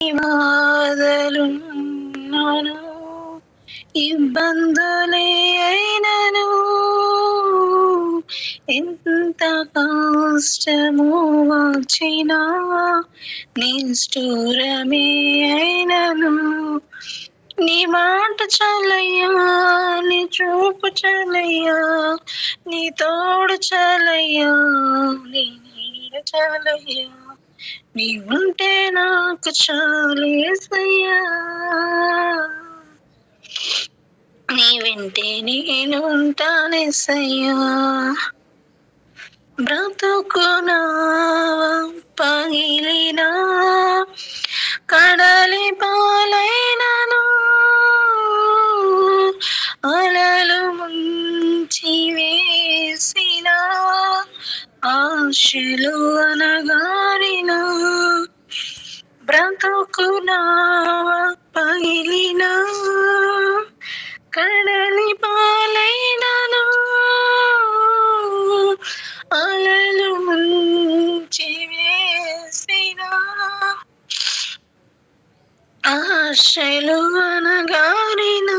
బాధలున్నాను ఇబ్బందులే అయినను. ఎంత కష్టము వచ్చినా నిష్ఠూరమే అయినను. నీ మాట చలయ్యా నీ చూపు చలయ్యా నీ తోడు చలయ్యా నీ నీడ చలయ్యా నీ ఉంటే నాకు చాలేసయ్యా నీ వింటే నేను ఉంటానేసయ్యా బ్రతుకునా పగిలినా కడలి పాలైనను అలలు ముంచి వేసిన. ఆశలు అనగారిన బ్రతుకునా పగిలినా కడలి పాలైనను అలలు ముంచి ఆశలు అనగారినా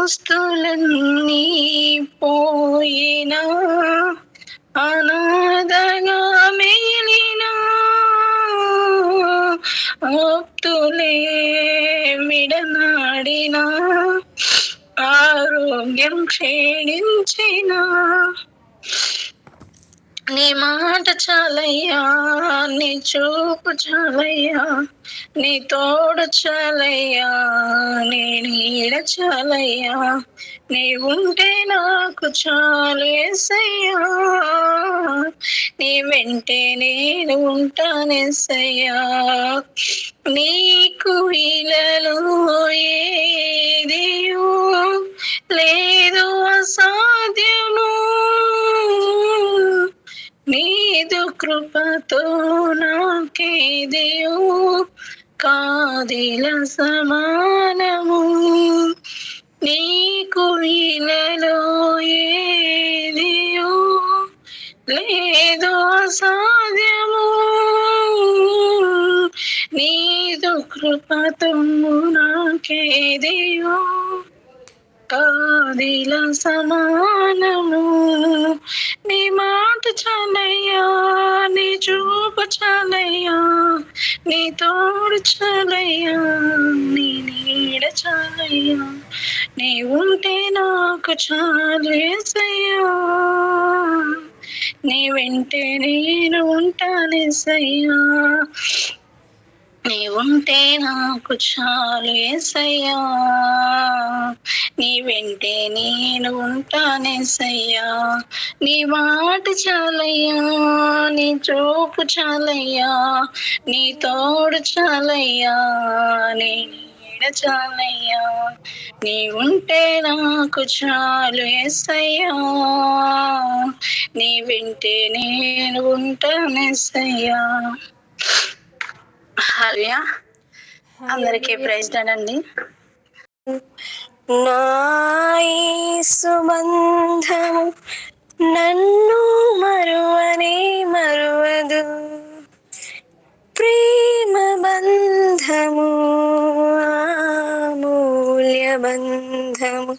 ఆస్తులన్నీ పోయినా అనాథగా మిగిలినా ఆప్తులే ఆరోగ్యం క్షీణించినా. నీ మాట చాలయ్యా నీ చూపు చాలయ్యా నీ తోడు చాలయ్యా నీ నీడ చాలయ్యా నీ ఉంటే నాకు చాలేసయ్యా నీ వెంటే నేను ఉంటానేసయ్యా నీకు ఇలలో ఏదియో లేదు అసాధ్యము. నీదు కృపతో నాకేదియో కాదిల సమానము. నీకు ఇలలో ఏదియో లేదు అసాధ్యము. నీదు కృపతో నాకేదియో కాదిల సమానము. నీ మాట చాలయ్యా నీ చూపు చాలయ్యా నీ తోడు చాలయ్యా నీ నీడ చాలయ్యా. నీ ఉంటే నాకు చాలేసయ్యా నీ వెంటే నేను ఉంటానేసయ్యా నీ ఉంటే నాకు చాలు ఏసయ్యా. నీ వెంటే నేను ఉంటానేసయ్యా నీ మాట చాలయ్యా నీ చూపు చాలయ్యా. నీ తోడు చాలయ్యా నీ నీడ చాలయ్యా. నీ ఉంటే నాకు చాలు ఏసయ్యా. నీ వింటే నేను ఉంటానేసయ్యా హరియా అందరికీ ప్రైజ్ అండి సుబంధము నన్ను మరువనే మరువదు. ప్రేమ బంధము మూల్య బంధము.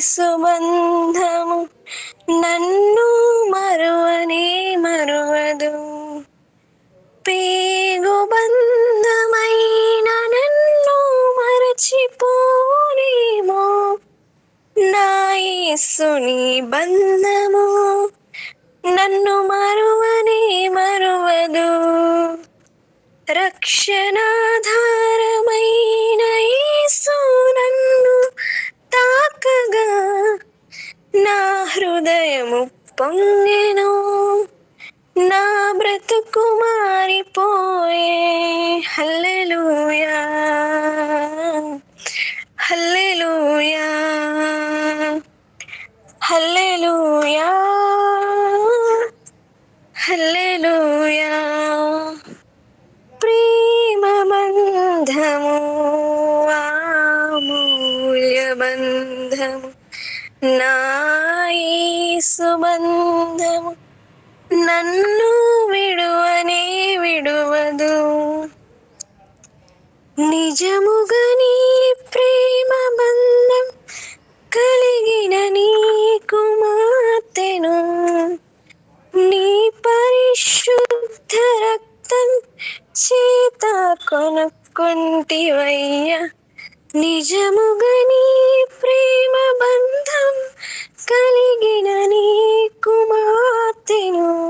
సుబంధము నన్ను మరువనే మరువదు. పేగు బంధమైన నన్ను మరచిపోనేమో నా బంధము నన్ను మరువనే మరువదు. రక్షణాధారమైన యేసు నన్ను తాకగా నా హృదయము పొంగెను. నా బ్రతుకు మారిపోయే హల్లెలూయా. హల్లెలూయా. హల్లెలూయా. హల్లెలూయా. ప్రేమ బంధము అమూల్య బంధము నా యేసు బంధము. నన్ను విడువనే విడువదు. నిజముగా నీ ప్రేమ బంధం కలిగిన నీ కుమార్తెను నీ పరిశుద్ధ రక్తం చేత కొనుక్కుంటివయ్యా. నిజముగా నీ ప్రేమ బంధం కలిగిన నీ కుమార్తెను.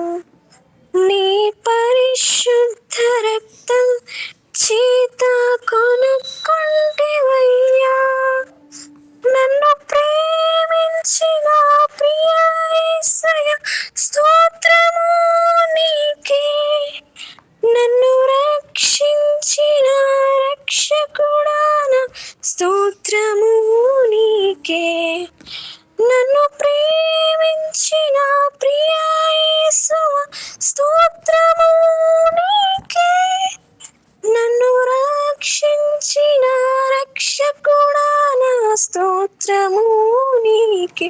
నీకే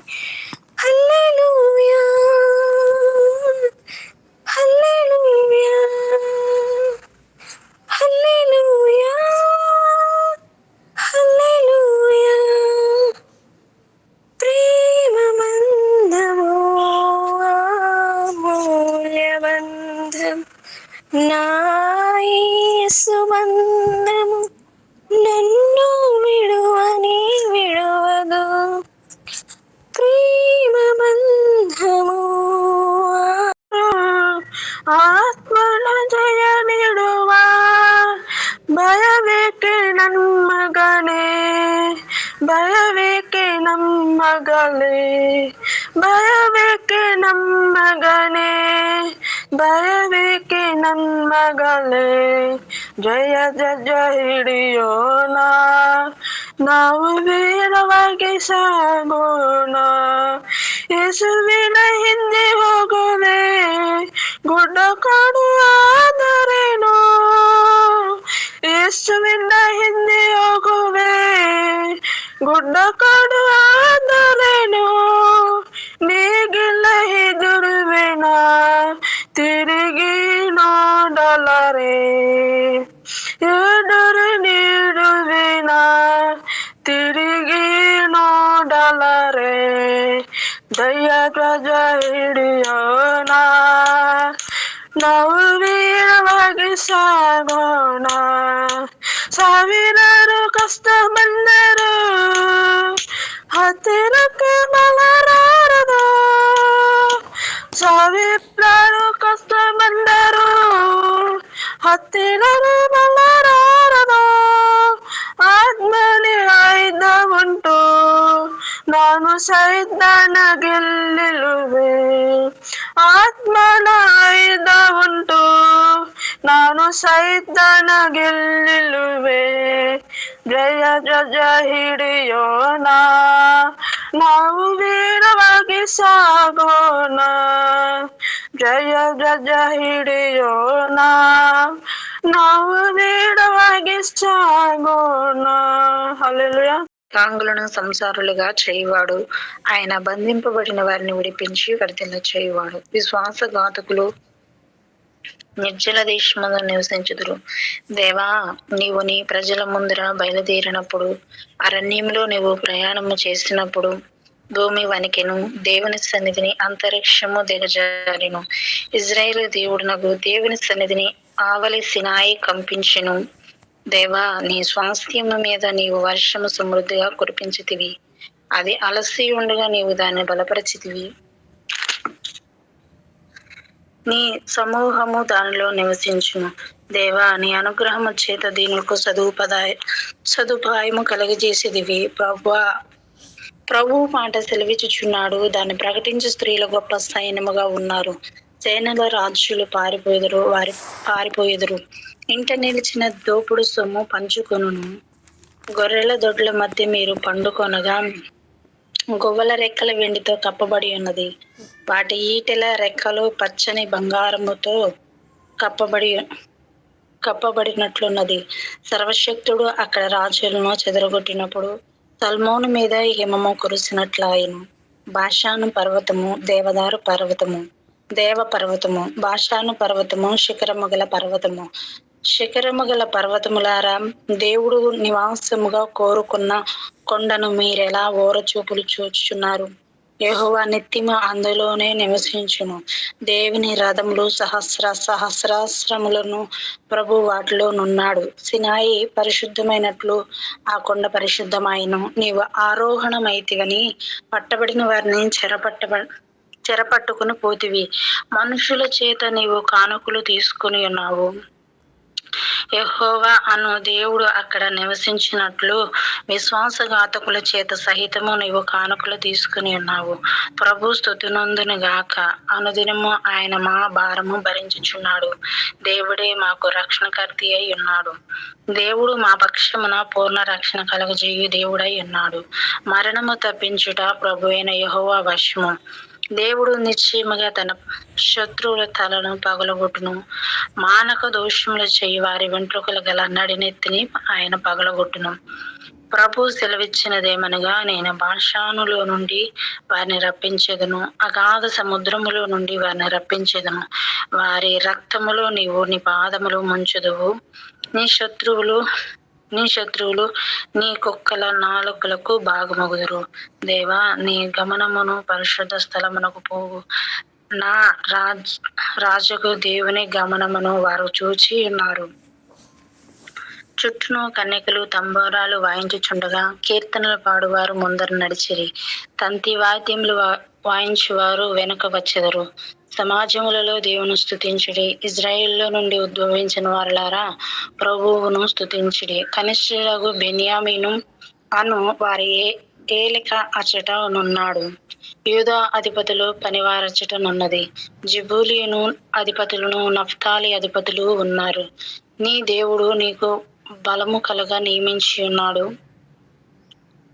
ಭಯವೇಕೆ ನನ್ಮಗನೇ ಭಯವೇಕೆ ನಮ್ಮಗಳೇ ಭಯವೇಕೆ ನಮ್ಮಗನೇ ಭಯವೇಕೆ ನನ್ಮಗಳೇ ಜಯ ಜಯ ಹಿಡಿಯೋಣ, ನಾವು ವೀರವಾಗಿ ಸಾಗೋಣ, ಯೇಸುವಿನ ಹಿಂದೆ ಹೋಗೋಣ ಗುಡ್ಡ ಕಾಡು ಆದರೇನು? ಗುಡ್ಡ ಕಾಡು ಕಷ್ಟ ಬಂದರು ಹತ್ತಿರಕ್ಕೆ ಸಾವಿ ಸಾವಿರಾರು ಕಷ್ಟ ಬಂದರು ಹತ್ತಿರ ಬಲರಾರದ ಆತ್ಮನಿ ಆಯ್ದ ಉಂಟು. ನಾನು ಸೈತಾನ ಗೆಲ್ಲಿರುವೆ ಸೈತಾನ ಗೆಲ್ಲಿರುವೆ ಜಯ ಜಯ ಹಿಡಿಯೋಣ ನಾವು ವೀರವಾಗಿ ಸಾಗೋಣ ಜಯ ಜಯ ಹಿಡಿಯೋಣ ನಾವು ವೀರವಾಗಿ ಸಾಗೋಣ హల్లెలూయా కాంగులను సంసారులుగా చేయువాడు ఆయన బంధింపబడిన వారిని విడిపించి వర్తిల్ల చేయువాడు విశ్వాసఘాతకులు నిర్జల దేశములో నివసించుదురు. దేవా నీవు నీ ప్రజల ముందర బయలుదేరినప్పుడు అరణ్యంలో నీవు ప్రయాణము చేసినప్పుడు భూమి వణికెను దేవుని సన్నిధిని అంతరిక్షము దిగజారిను. ఇజ్రాయేల్ దేవుడునకు దేవుని సన్నిధిని ఆవలి సినాయి కంపించెను. దేవా నీ స్వాస్థ్యము మీద నీవు వర్షము సమృద్ధిగా కురిపించితివి. అది అలసి ఉండగా నీవు దాన్ని బలపరిచితివి. నీ సమూహము దానిలో నివసించును దేవా నీ అనుగ్రహము చేత దీనికి సదుపాయ సదుపాయము కలిగజేసేదివి. ప్రభా ప్రభు మాట సెలవిచ్చుచున్నాడు. దాన్ని ప్రకటించి స్త్రీల గొప్ప సైన్యముగా ఉన్నారు. సేనల రాజులు పారిపోయేదురు వారి పారిపోయేదురు. ఇంట నిలిచిన దోపుడు సొమ్ము పంచుకొనును. గొర్రెల దొడ్ల మధ్య మీరు పండుకొనగా గువ్వల రెక్కల వెండితో కప్పబడి ఉన్నది. వాటి ఈటెల రెక్కలు పచ్చని బంగారముతో కప్పబడి కప్పబడినట్లున్నది. సర్వశక్తుడు అక్కడ రాజులను చెదరగొట్టినప్పుడు సల్మోను మీద హిమము కురిసినట్లాయను. భాషాను పర్వతము దేవదారు పర్వతము దేవ పర్వతము భాషాను పర్వతము శిఖరము గల పర్వతము శిఖరము గల పర్వతములారా దేవుడు నివాసముగా కోరుకున్న కొండను మీరెలా ఓరచూపులు చూచుచున్నారు? యెహోవా నిత్యము అందులోనే నివసించును. దేవుని రథములు సహస్ర సహస్రాశ్రములను ప్రభు వాటిలో నున్నాడు. సినాయి పరిశుద్ధమైనట్లు ఆ కొండ పరిశుద్ధమాయను. నీవు ఆరోహణమైతివని పట్టబడిన వారిని చెరపట్టబ చెరపట్టుకుని పోతివి. మనుషుల చేత నీవు కానుకలు తీసుకుని ఉన్నావు. యహోవా అను దేవుడు అక్కడ నివసించినట్లు విశ్వాసఘాతకుల చేత సహితము నీవు కానుకలు తీసుకుని ఉన్నావు. ప్రభు స్థుతినందును గాక. అనుదినము ఆయన మా భారము భరించుచున్నాడు. దేవుడే మాకు రక్షణకర్తి అయి ఉన్నాడు. దేవుడు మా పక్షమున పూర్ణ రక్షణ కలగజేయు దేవుడై ఉన్నాడు. మరణము తప్పించుట ప్రభు అయిన యహోవా వశము. దేవుడు నిశ్చయముగా తన శత్రువుల తలను పగలగొట్టును. మానక దోషములు చేయి వారి వెంట్రుకలు గల నడినెత్తిని ఆయన పగలగొట్టును. ప్రభు సెలవిచ్చినదేమనగా నేను భాషానులో నుండి వారిని రప్పించేదను. అగాధ సముద్రములో నుండి వారిని రప్పించేదను. వారి రక్తములో నీవు నీ పాదములు ముంచుదువు. నీ శత్రువులు నీ శత్రువులు నీ కుక్కల నాలుకలకు బాగుమగుదురు. దేవా నీ గమనమును పరిశుద్ధ స్థలమునకు పోవు నా రాజ్ రాజుకు దేవుని గమనమును వారు చూచి ఉన్నారు. చుట్టూను కన్యకలు తంబోరాలు వాయించుచుండగా కీర్తనలు పాడువారు ముందర నడిచిరి. తంతి వాద్యములు వాయించువారు వెనుక వచ్చెదరు. సమాజములలో దేవుని స్థుతించుడి ఇజ్రాయిల్లో నుండి ఉద్భవించిన వారులారా ప్రభువును స్థుతించుడి కనిష్ఠులకు బెన్యామీను అను వారి ఏ- ఏలిక అచట నున్నాడు. యూదా అధిపతులు పనివారచట నున్నది. జిబూలియను అధిపతులను నఫ్తాలి అధిపతులు ఉన్నారు. నీ దేవుడు నీకు బలము కలుగా నియమించి ఉన్నాడు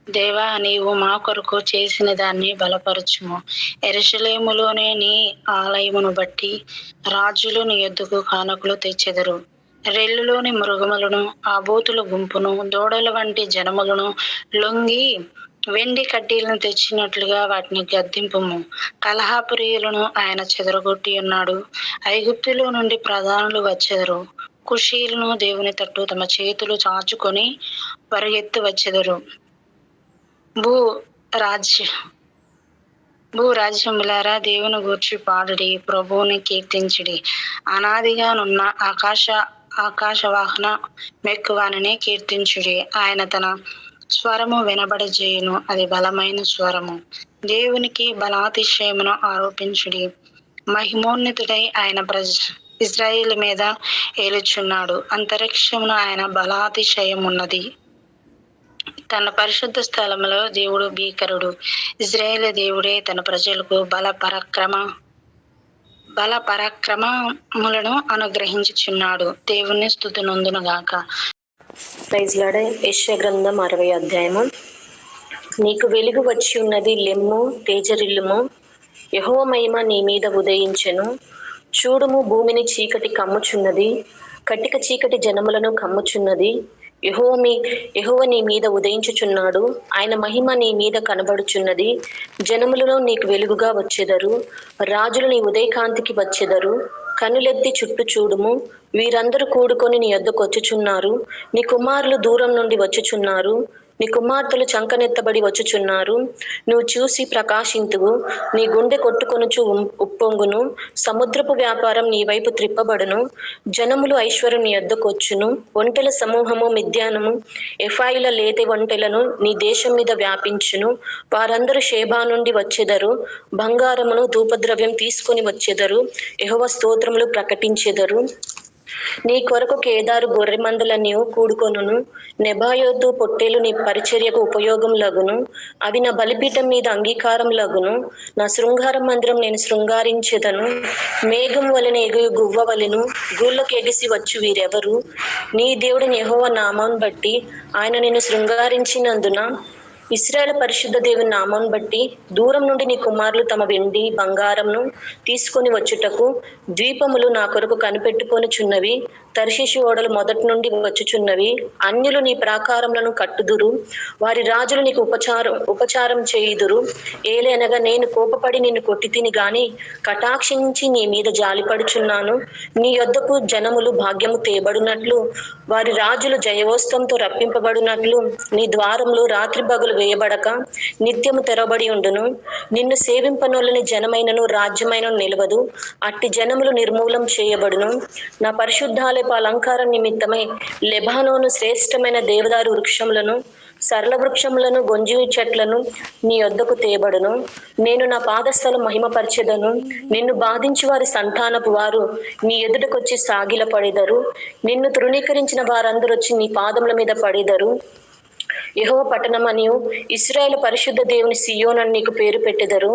దేవా నీవు మా కొరకు చేసిన దాన్ని బలపరచుము. ఎరుషలేములోనే నీ ఆలయమును బట్టి రాజులు నీ ఎద్దుకు కానుకలు తెచ్చెదరు. రెల్లులోని మృగములను ఆబోతుల గుంపును దూడల వంటి జనములను లొంగి వెండి కడ్డీలను తెచ్చినట్లుగా వాటిని గద్దింపుము. కలహాపురియులను ఆయన చెదరగొట్టి ఉన్నాడు. ఐగుప్తులో నుండి ప్రధానులు వచ్చెదరు. కుషీలను దేవుని తట్టు తమ చేతులు చాచుకొని పరిగెత్తి వచ్చెదరు. భూ రాజ్య భూ రాజ్యములారా దేవుని గూర్చి పాడుడి ప్రభువుని కీర్తించుడి. అనాదిగానున్న ఆకాశ ఆకాశ వాహన మెక్కువానిని కీర్తించుడి. ఆయన తన స్వరము వినబడజేయును అది బలమైన స్వరము. దేవునికి బలాతిశయమును ఆరోపించుడి. మహిమోన్నతుడై ఆయన ప్రజ ఇజ్రాయిల్ మీద ఏలుచున్నాడు. అంతరిక్షమును ఆయన బలాతిశయం ఉన్నది తన పరిశుద్ధ స్థలములో దేవుడు భీకరుడు. ఇజ్రాయేల్ దేవుడే తన ప్రజలకు బల పరాక్రమ బల పరాక్రమములను అనుగ్రహించుచున్నాడు. దేవుని స్థుతి గాక. ప్రైజ్ గ్రంథం అరవై అధ్యాయము. నీకు వెలుగు వచ్చి ఉన్నది లెమ్ము తేజరిల్లుము. యహోమహిమ నీ మీద ఉదయించెను. చూడుము భూమిని చీకటి కమ్ముచున్నది కటిక చీకటి జనములను కమ్ముచున్నది. యహో మీ యహోవ నీ మీద ఉదయించుచున్నాడు. ఆయన మహిమ నీ మీద కనబడుచున్నది. జనములలో నీకు వెలుగుగా వచ్చెదరు. రాజులు నీ ఉదయకాంతికి వచ్చెదరు. కనులెత్తి చుట్టూ చూడుము. వీరందరూ కూడుకొని నీ యొద్దకు వచ్చుచున్నారు. నీ కుమారులు దూరం నుండి వచ్చుచున్నారు. నీ కుమార్తెలు చంకనెత్తబడి వచ్చుచున్నారు. నువ్వు చూసి ప్రకాశింతువు. నీ గుండె కొట్టుకొనుచు ఉం- ఉప్పొంగును. సముద్రపు వ్యాపారం నీ వైపు త్రిప్పబడును. జనములు ఐశ్వర్యం నీ యొద్దకు ఒంటెల సమూహము మిద్యానము. ఎఫాయిల లేత ఒంటెలను నీ దేశం మీద వ్యాపించును. వారందరూ షేబా నుండి వచ్చెదరు. బంగారమును ధూపద్రవ్యం తీసుకొని వచ్చెదరు. యెహోవా స్తోత్రములు ప్రకటించెదరు. నీ కొరకు కేదారు గొర్రె మందులన్నీ కూడుకొనును. నెబాయోద్దు పొట్టేలు నీ పరిచర్యకు ఉపయోగం లగును. అవి నా బలిపీఠం మీద అంగీకారం లగును. నా శృంగార మందిరం నేను శృంగారించెదను. మేఘం వలన ఎగు గువ్వ వలెను. గూళ్ళకి ఎగిసి వచ్చు వీరెవరు? నీ దేవుడిని నెహోవ నామాన్ని బట్టి ఆయన నేను శృంగారించినందున ఇస్రాయల్ పరిశుద్ధ దేవుని నామం బట్టి దూరం నుండి నీ కుమారులు తమ వెండి బంగారంను తీసుకొని వచ్చుటకు ద్వీపములు నా కొరకు కనిపెట్టుకొని చున్నవి తర్షిషు ఓడలు మొదటి నుండి వచ్చుచున్నవి. అన్యులు నీ ప్రాకారములను కట్టుదురు. వారి రాజులు నీకు ఉపచారం ఉపచారం చేయుదురు. ఏలేనగా నేను కోపపడి నిన్ను కొట్టి తిని గాని కటాక్షించి నీ మీద జాలిపడుచున్నాను. నీ యొద్దకు జనములు భాగ్యము తేబడినట్లు వారి రాజులు జయవోస్తంతో రప్పింపబడినట్లు నీ ద్వారంలో రాత్రి బగులు వేయబడక నిత్యము తెరబడి ఉండును. నిన్ను సేవింపనోళ్ళని జనమైనను రాజ్యమైనను నిలవదు. అట్టి జనములు నిర్మూలం చేయబడును. నా పరిశుద్ధాలయపు అలంకారం నిమిత్తమై లెబానోను శ్రేష్టమైన దేవదారు వృక్షములను సరళ వృక్షములను గొంజి చెట్లను నీ వద్దకు తేబడును. నేను నా పాదస్థలం మహిమపరచెదను. నిన్ను బాధించి వారి సంతానపు వారు నీ ఎదుటకొచ్చి సాగిల పడేదరు నిన్ను తృణీకరించిన వారందరూ వచ్చి నీ పాదముల మీద పడేదరు. పట్టణం అని ఇస్రాయేల్ పరిశుద్ధ దేవుని సియోనని నీకు పేరు పెట్టెదరు.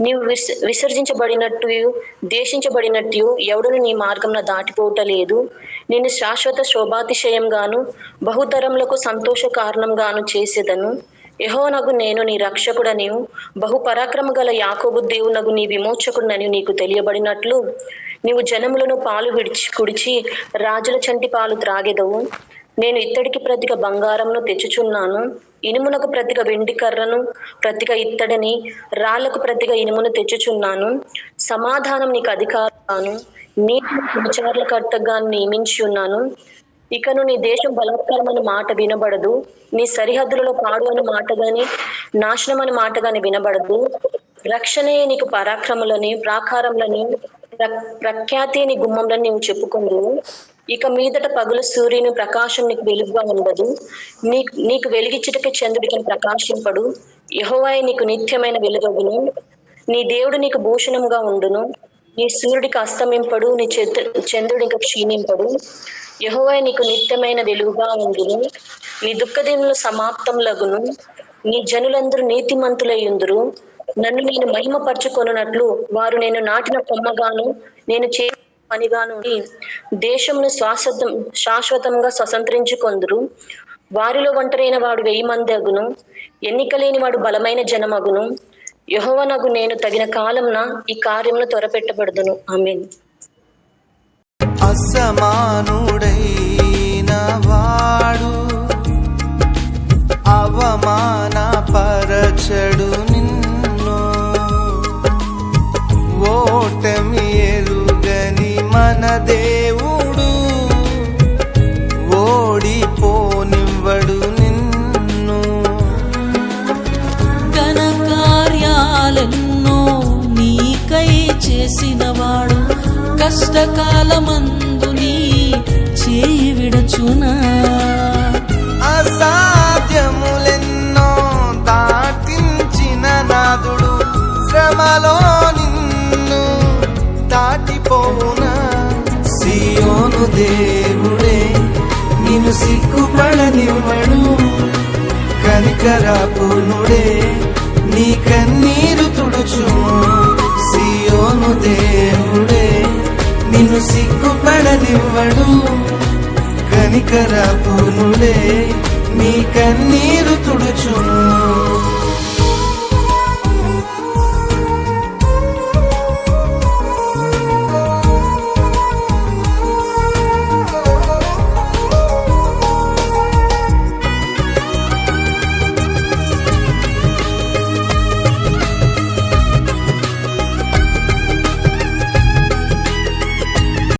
నీవు విస్ విసర్జించబడినట్టు దేశించబడినట్టు ఎవడును నీ మార్గంన దాటిపోవటలేదు. నేను శాశ్వత శోభాతిశయంగాను బహుతరములకు సంతోష కారణంగాను చేసేదను. యహోనగు నేను నీ రక్షకుడని బహు పరాక్రమ గల యాకోబు దేవునగు నీ విమోచకుడని నీకు తెలియబడినట్లు. నీవు జనములను పాలు విడిచి కుడిచి రాజుల చంటి పాలు త్రాగెదవు. నేను ఇత్తడికి ప్రతిక బంగారంను తెచ్చుచున్నాను ఇనుమునకు ప్రతిక వెండి కర్రను ప్రతిక ఇత్తడిని రాళ్ళకు ప్రతిక ఇనుమును తెచ్చుచున్నాను. సమాధానం నీకు అధికారాను నీ విచారణకర్తగా నియమించి ఉన్నాను. ఇకను నీ దేశం బలాత్కారమైన మాట వినబడదు నీ సరిహద్దులలో పాడు అని మాట గాని నాశనం అని మాట గాని వినబడదు. రక్షణే నీకు పరాక్రములని ప్రాకారములని ప్ర- ప్రఖ్యాతి నీ గుమ్మంలో నీవు చెప్పుకుందు ఇక మీదట పగుల సూర్యుని ప్రకాశం నీకు వెలుగుగా ఉండదు. నీకు నీకు వెలిగించుటకి చంద్రుడికి ప్రకాశింపడు. యహోవాయ నీకు నిత్యమైన వెలుగగును. నీ దేవుడు నీకు భూషణంగా ఉండును. నీ సూర్యుడికి అస్తమింపడు నీ చంద్రు ఇంకా క్షీణింపడు. యహోవాయ నీకు నిత్యమైన వెలుగుగా ఉండును. నీ దుఃఖదినులు సమాప్తములగును. నీ జనులందరూ నీతిమంతులయ్యుందురు నన్ను నేను మహిమపరచుకొనున్నట్లు వారు నేను నాటిన కొమ్మగాను నేను చే పనిగాను దేశంను శాశ్వతం శాశ్వతంగా స్వతంత్రించుకొందురు. వారిలో ఒంటరైన వాడు వెయ్యి మంది అగును. ఎన్నికలేని వాడు బలమైన జనమగును. యహోవనగు నేను తగిన కాలంన ఈ కార్యమును త్వరపెట్టబడదును. ఆమేన్. అసమానుడైన వాడు అవమానపరచడు. నిన్ను જીવન દેવું కనికరాపునుడే నీ కన్నీరు తుడుచు సియోను దేవుడే నిన్ను సిగ్గుపడనివ్వడు. కనికరాపునుడే నీ కన్నీరు తుడుచు